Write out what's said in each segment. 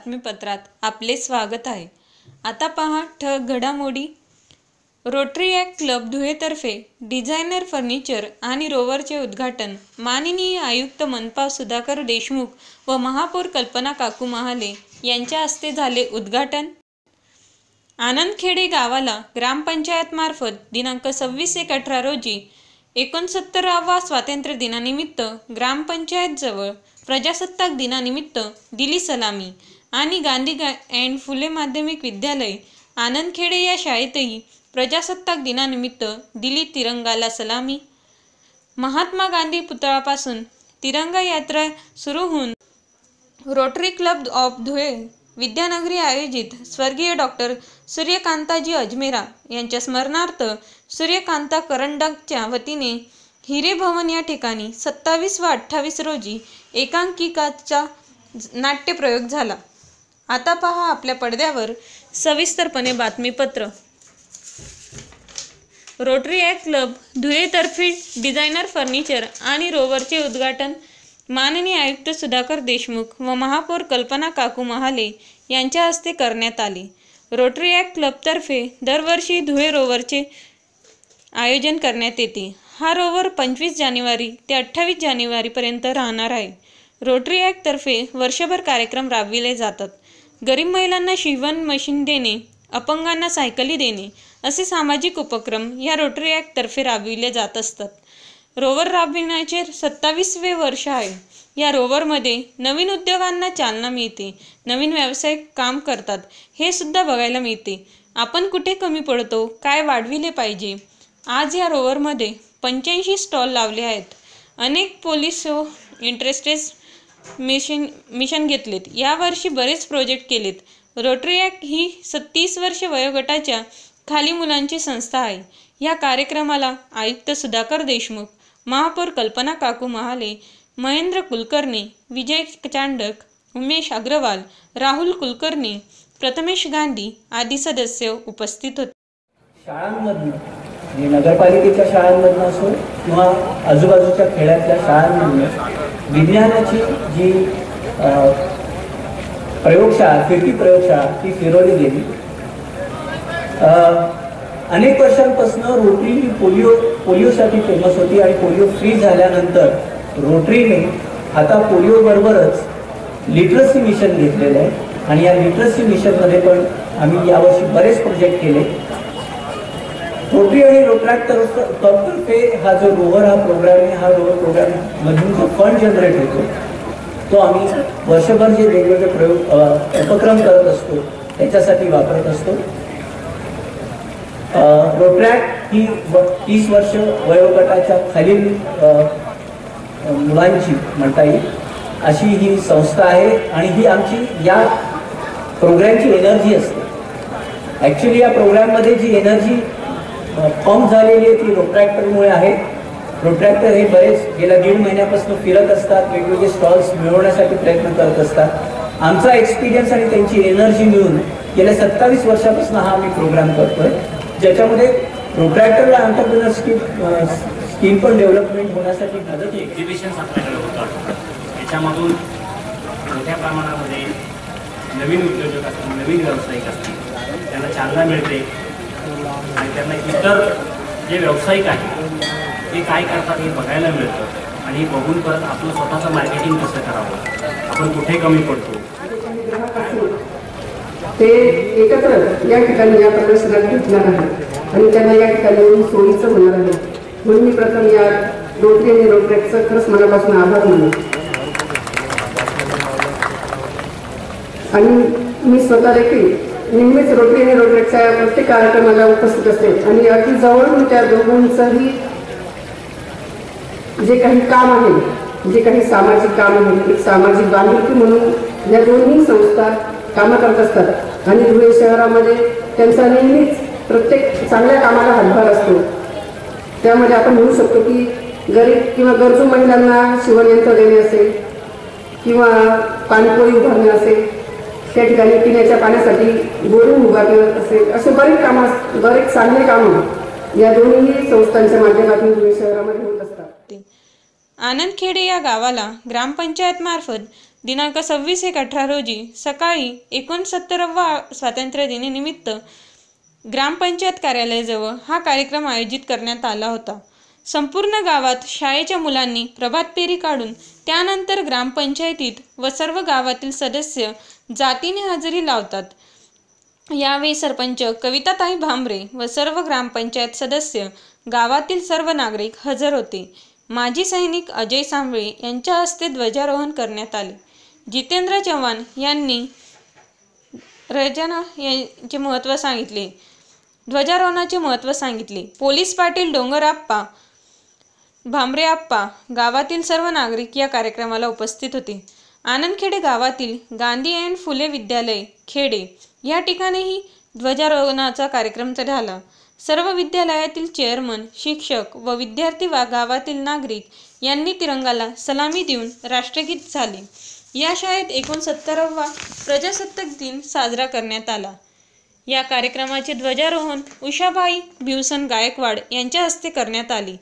बातमीपत्रात आपले स्वागत आहे. आता पहा ठग घडामोडी. रोटरी ॲक्ट क्लब धुळेतर्फे डिझायनर फर्निचर आणि रोवरचे उद्घाटन माननीय आयुक्त मनपा सुधाकर देशमुख व महापौर कल्पना काकू महाले यांच्या हस्ते झाले उद्घाटन. आनंदखेडे गावाला ग्रामपंचायतमार्फत दिनांक सव्वीस एक अठरा रोजी एकोणसत्तरावा स्वातंत्र्य दिनानिमित्त ग्रामपंचायतजवळ प्रजासत्ताक दिनानिमित्त दिली सलामी. आणि गांधी गा अँड फुले माध्यमिक विद्यालय आनंदखेडे या शाळेतही प्रजासत्ताक दिनानिमित्त दिली तिरंगाला सलामी. महात्मा गांधी पुतळापासून तिरंगा यात्रा सुरू होऊन Rotary club of Dhule Vidyanagari आयोजित स्वर्गीय डॉक्टर सूर्यकांताजी अजमेरा यांच्या स्मरणार्थ सूर्यकांता करंडकच्या वतीने हिरे भवन या ठिकाणी सत्तावीस व अठ्ठावीस रोजी एकांकिकाचा नाट्यप्रयोग झाला. आता पहा आपल्या पडद्यावर सविस्तरपणे बातमीपत्र. रोटरी ॲक्ट क्लब धुळेतर्फे डिझायनर फर्निचर आणि रोवरचे उद्घाटन माननीय आयुक्त सुधाकर देशमुख व महापौर कल्पना काकू महाले यांच्या हस्ते करण्यात आले. रोटरी ॲक्ट क्लबतर्फे दरवर्षी धुळे रोवरचे आयोजन करण्यात येते. हा रोवर पंचवीस जानेवारी ते अठ्ठावीस जानेवारीपर्यंत राहणार आहे. रोटरी ॲक्टतर्फे वर्षभर कार्यक्रम राबविले जातात. गरीब महिलांना शिवण मशीन देणे अपंगांना सायकली देणे असे सामाजिक उपक्रम या रोटरी ॲक्टतर्फे राबविले जात असतात. रोवर राबविण्याचे सत्तावीसवे वर्ष आहे. या रोवरमध्ये नवीन उद्योगांना चालना मिळते नवीन व्यवसाय काम करतात हे सुद्धा बघायला मिळते. आपण कुठे कमी पडतो काय वाढविले पाहिजे? आज या रोवरमध्ये पंच्याऐंशी स्टॉल लावले आहेत. अनेक पोलीस इंटरेस्टेड मिशन मिशन घेतलेत. यावर्षी बरेच प्रोजेक्ट केलेत. रोटरी ही सत्तीस वर्ष वयोगटाच्या खाली मुलांची संस्था आहे. या कार्यक्रमाला आयुक्त सुधाकर देशमुख महापौर कल्पना काकू महाले महेंद्र कुलकर्णी विजय चांडक उमेश अग्रवाल राहुल कुलकर्णी प्रथमेश गांधी आदी सदस्य उपस्थित होते. शाळांमधनं म्हणजे नगरपालिकेच्या शाळांमधनं असो किंवा आजूबाजूच्या खेड्यातल्या शाळांमधनं विज्ञानाची जी प्रयोगशाळा फिरकी प्रयोगशाळा ती फिरवली गेली. अनेक वर्षांपासून रोटरी ही पोलिओ पोलिओसाठी फेमस होती आणि पोलिओ फ्री झाल्यानंतर रोटरीने आता पोलिओबरोबरच लिटरसी मिशन घेतलेलं आहे. आणि या लिटरसी मिशनमध्ये पण आम्ही यावर्षी बरेच प्रोजेक्ट केले. रोटरी आणि रोटरॅक्ट तर्फ तर्फे हा जो रोवर हा प्रोग्राम आहे हा रोवर प्रोग्राम मधून जो फंड जनरेट होतो तो आम्ही वर्षभर जे वेगवेगळे प्रयोग उपक्रम करत असतो त्याच्यासाठी वापरत असतो. रोट्रॅक ही व- तीस वर्ष वयोगटाच्या खालील मुलांची म्हणता येईल. अशी ही संस्था आहे आणि ही आमची या प्रोग्रॅमची एनर्जी असते. ॲक्च्युली या प्रोग्रॅममध्ये जी एनर्जी फॉर्म झालेली आहे ती रोट्रॅक्टरमुळे आहे. रोट्रॅक्टर हे बरेच गेल्या दीड महिन्यापासून फिरत असतात वेगवेगळे स्टॉल्स मिळवण्यासाठी प्रयत्न करत असतात. आमचा एक्सपिरियन्स आणि त्यांची एनर्जी मिळून गेल्या सत्तावीस वर्षापासून हा आम्ही प्रोग्राम करतोय. ज्याच्यामध्ये रोट्रॅक्टरला आंतरप्रिनर स्कीम स्कीम पण डेव्हलपमेंट होण्यासाठी मदत होते एक्झिबिशन्स आपल्याकडे होतात. त्याच्यामधून मोठ्या प्रमाणामध्ये नवीन उद्योजक असतील नवीन व्यावसायिक असतील त्यांना चालना मिळते. आणि त्यांना इतर जे व्यावसायिक आहेत ते काय करतात हे बघायला मिळतं. आणि हे बघून परत आपलं स्वतःचं मार्केटिंग कसं करावं? आपण कुठे कमी पडतो? ते एकत्र या ठिकाणी या प्रदर्शनात घेतणार आहे आणि त्यांना या ठिकाणी येऊन सोयीचं होणार आहे. म्हणून मी प्रथम या रोटरी आणि रोटरॅकचं खरंच मनापासून आभार मानतो. आणि मी स्वतः देखील नेहमीच रोटरी आणि रोटरेटच्या प्रत्येक कार्यक्रमाला उपस्थित असते. आणि अगदी जवळून त्या दोघांचंही जे काही काम आहे जे काही सामाजिक काम आहे एक सामाजिक बांधिलकी म्हणून या दोन्ही संस्था कामं करत असतात. आणि धुळे शहरामध्ये त्यांचा नेहमीच प्रत्येक चांगल्या कामाला हातभार असतो. त्यामध्ये आपण म्हणू शकतो की गरीब किंवा गरजू महिलांना शिवणयंत्र देणे असेल किंवा पाणीपोळी उभारणे असेल त्या ठिकाणी पिण्याच्या पाण्यासाठी बोरिंग केलं असेल असे बरेच कामं बरेच चांगले कामं या दोन्ही संस्थांच्या माध्यमातून धुळे शहरामध्ये होत असतात आनंदखेडे या गावाला ग्रामपंचायत मार्फत दिनांक सव्वीस एक अठरा रोजी सकाळी एकोणसत्तरावा स्वातंत्र्य दिनानिमित्त ग्रामपंचायत कार्यालयाजवळ हा कार्यक्रम आयोजित करण्यात आला होता. संपूर्ण गावात शाळेच्या मुलांनी प्रभात फेरी काढून त्यानंतर ग्रामपंचायतीत व सर्व गावातील सदस्य जातीने हजेरी लावतात. यावेळी सरपंच कविताताई भांबरे व सर्व ग्रामपंचायत सदस्य गावातील सर्व नागरिक हजर होते. माजी सैनिक अजय सांबळे यांच्या हस्ते ध्वजारोहण करण्यात आले. जितेंद्र चव्हाण यांनी रजना यांचे महत्त्व सांगितले. ध्वजारोहणाचे महत्त्व सांगितले. पोलीस पाटील डोंगरप्पा भांबरे आप्पा गावातील सर्व नागरिक या कार्यक्रमाला उपस्थित होते. आनंदखेडे गावातील गांधी अँड फुले विद्यालय खेडे. या ठिकाणीही ध्वजारोहणाचा कार्यक्रम झाला. सर्व विद्यालयातील चेअरमन शिक्षक व विद्यार्थी वा गावातील नागरिक यांनी तिरंगाला सलामी देऊन राष्ट्रगीत झाले. या शाळेत एकोणसत्तरावा प्रजासत्ताक दिन साजरा करण्यात आला. या कार्यक्रमाचे ध्वजारोहण उषाबाई भिवसन गायकवाड यांच्या हस्ते करण्यात आले.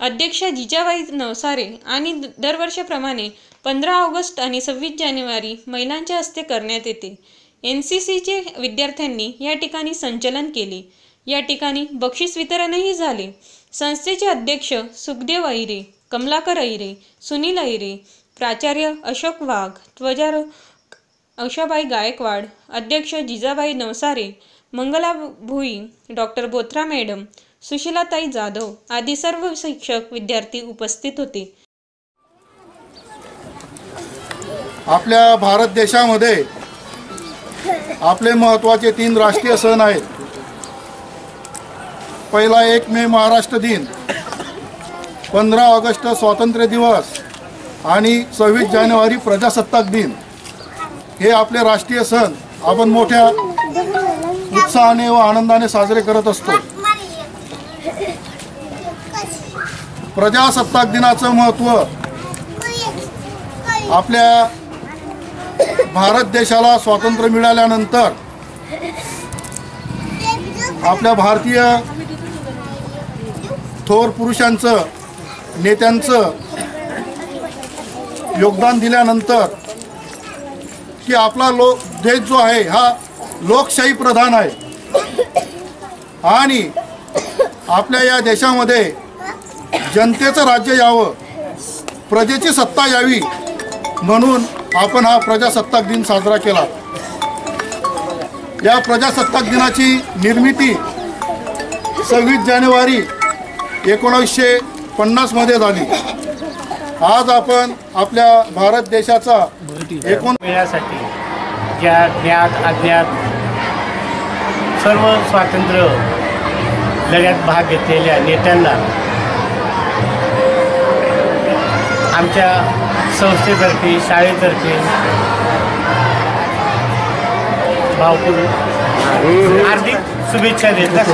अध्यक्ष जिजाबाई नवसारे आणि द- दरवर्षाप्रमाणे पंधरा ऑगस्ट आणि सव्वीस जानेवारी महिलांच्या हस्ते करण्यात येते. एन सी सीचे विद्यार्थ्यांनी या ठिकाणी संचलन केले. या ठिकाणी बक्षीस वितरणही झाले. संस्थेचे अध्यक्ष सुखदेव अहिरे कमलाकर अहिरे सुनील अहिरे प्राचार्य अशोक वाघ त्वजार अशाबाई गायकवाड अध्यक्ष जिजाबाई नवसारे मंगला भुई डॉक्टर बोथरा मॅडम सुशीलाताई जाधव आदी सर्व शिक्षक विद्यार्थी उपस्थित होते. आपल्या भारत देशामध्ये आपले महत्त्वाचे तीन राष्ट्रीय सण आहेत. पहिला एक मे महाराष्ट्र दिन पंधरा ऑगस्ट स्वातंत्र्य दिवस आणि सव्वीस जानेवारी प्रजासत्ताक दिन. हे आपले राष्ट्रीय सण आपण मोठ्या उत्साहाने व आनंदाने साजरे करत असतो. प्रजासत्ताक दिनाचं महत्त्व. आपल्या भारत देशाला स्वातंत्र्य मिळाल्यानंतर आपल्या भारतीय थोर पुरुषांचं नेत्यांचं योगदान दिल्यानंतर की आपला लोक देश जो आहे हा लोकशाही प्रधान आहे. आणि आपल्या या देशामध्ये जनतेचं राज्य यावं. प्रजेची सत्ता यावी म्हणून आपण हा प्रजासत्ताक दिन साजरा केला. या प्रजासत्ताक दिनाची निर्मिती सव्वीस जानेवारी एकोणावीसशे पन्नासमध्ये झाली. आज आपण आपल्या भारत देशाचा एकूण मिळण्यासाठी ज्या ज्ञात अज्ञात सर्व स्वातंत्र्य लढ्यात भाग घेतलेल्या नेत्यांना आमच्या संस्थेतर्फे शाळेतर्फे. भावपूर्ण. हार्दिक शुभेच्छा देतात